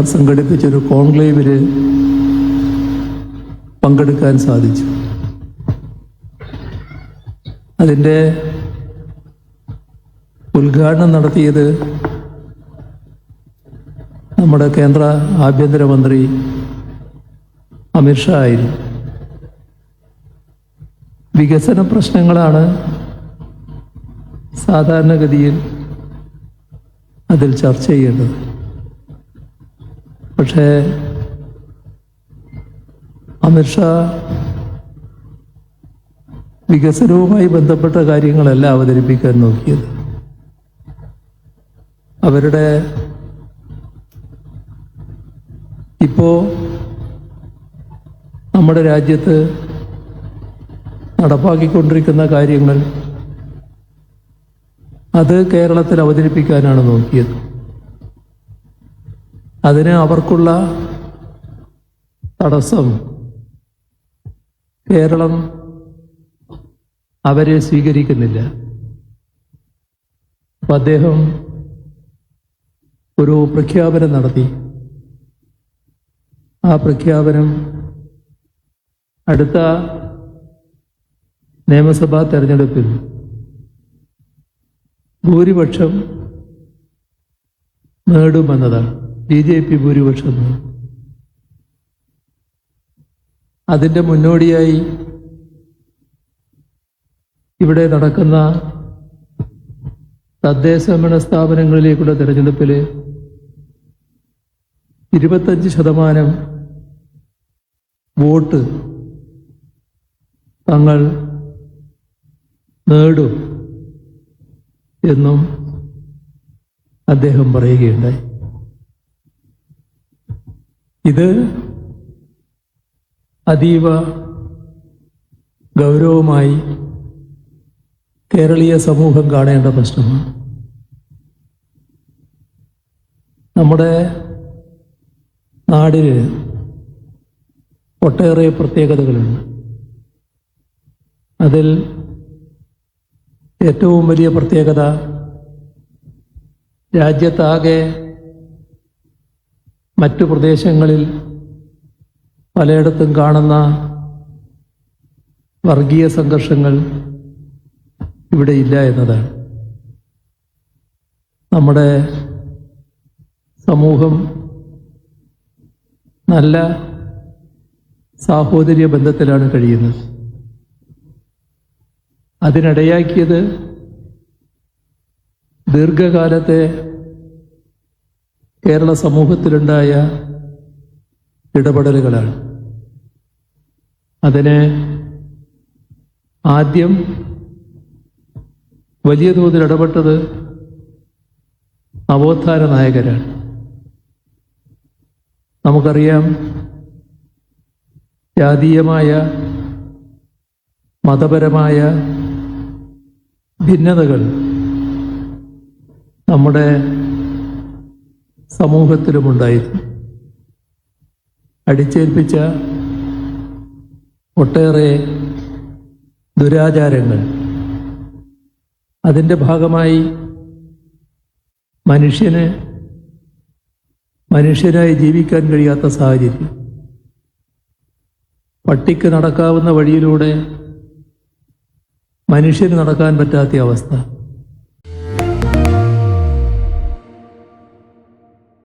സംഘടിപ്പിച്ചൊരു കോൺക്ലേവിൽ പങ്കെടുക്കാൻ സാധിച്ചു. അതിന്റെ ഉദ്ഘാടനം നടത്തിയത് നമ്മുടെ കേന്ദ്ര ആഭ്യന്തരമന്ത്രി അമിത്ഷാ ആയിരുന്നു. വികസന പ്രശ്നങ്ങളാണ് സാധാരണഗതിയിൽ അതിൽ ചർച്ച ചെയ്യേണ്ടത്. പക്ഷേ അമിത്ഷാ വികസനവുമായി ബന്ധപ്പെട്ട കാര്യങ്ങളല്ല അവതരിപ്പിക്കാൻ നോക്കിയത്. അവരുടെ ഇപ്പോ നമ്മുടെ രാജ്യത്ത് നടപ്പാക്കിക്കൊണ്ടിരിക്കുന്ന കാര്യങ്ങൾ അത് കേരളത്തിൽ അവതരിപ്പിക്കാനാണ് നോക്കിയത്. അതിന് അവർക്കുള്ള തടസ്സം കേരളം അവരെ സ്വീകരിക്കുന്നില്ല. അപ്പം അദ്ദേഹം ഒരു പ്രഖ്യാപനം നടത്തി. ആ പ്രഖ്യാപനം അടുത്ത നിയമസഭാ തെരഞ്ഞെടുപ്പിൽ ഭൂരിപക്ഷം നേടുമെന്നതാണ്. ബി ജെ പി ഭൂരിപക്ഷം അതിന്റെ മുന്നോടിയായി ഇവിടെ നടക്കുന്ന തദ്ദേശ ഭരണ സ്ഥാപനങ്ങളിലേക്കുള്ള തെരഞ്ഞെടുപ്പിൽ ഇരുപത്തഞ്ച് ശതമാനം വോട്ട് തങ്ങൾ നേടും എന്നും അദ്ദേഹം പറയുകയുണ്ടായി. ഇത് അതീവ ഗൗരവമായി കേരളീയ സമൂഹം കാണേണ്ട പ്രശ്നമാണ്. നമ്മുടെ നാടിന് ഒട്ടേറെ പ്രത്യേകതകളുണ്ട്. അതിൽ ഏറ്റവും വലിയ പ്രത്യേകത രാജ്യത്താകെ മറ്റു പ്രദേശങ്ങളിൽ പലയിടത്തും കാണുന്ന വർഗീയ സംഘർഷങ്ങൾ ഇവിടെ ഇല്ല എന്നതാണ്. നമ്മുടെ സമൂഹം നല്ല സാഹോദര്യ ബന്ധത്തിലാണ് കഴിയുന്നത്. അതിനിടയാക്കിയത് ദീർഘകാലത്തെ കേരള സമൂഹത്തിലുണ്ടായ ഇടപെടലുകളാണ്. അതിന് ആദ്യം വലിയ തോതിൽ ഇടപെട്ടത് നവോത്ഥാന നായകരാണ്. നമുക്കറിയാം ജാതീയമായ മതപരമായ ഭിന്നതകൾ നമ്മുടെ സമൂഹത്തിലുമുണ്ടായിരുന്നു. അടിച്ചേൽപ്പിച്ച ഒട്ടേറെ ദുരാചാരങ്ങൾ. അതിന്റെ ഭാഗമായി മനുഷ്യന് മനുഷ്യനായി ജീവിക്കാൻ കഴിയാത്ത സാഹചര്യം. പട്ടിക്ക് നടക്കാവുന്ന വഴിയിലൂടെ മനുഷ്യന് നടക്കാൻ പറ്റാത്ത അവസ്ഥ.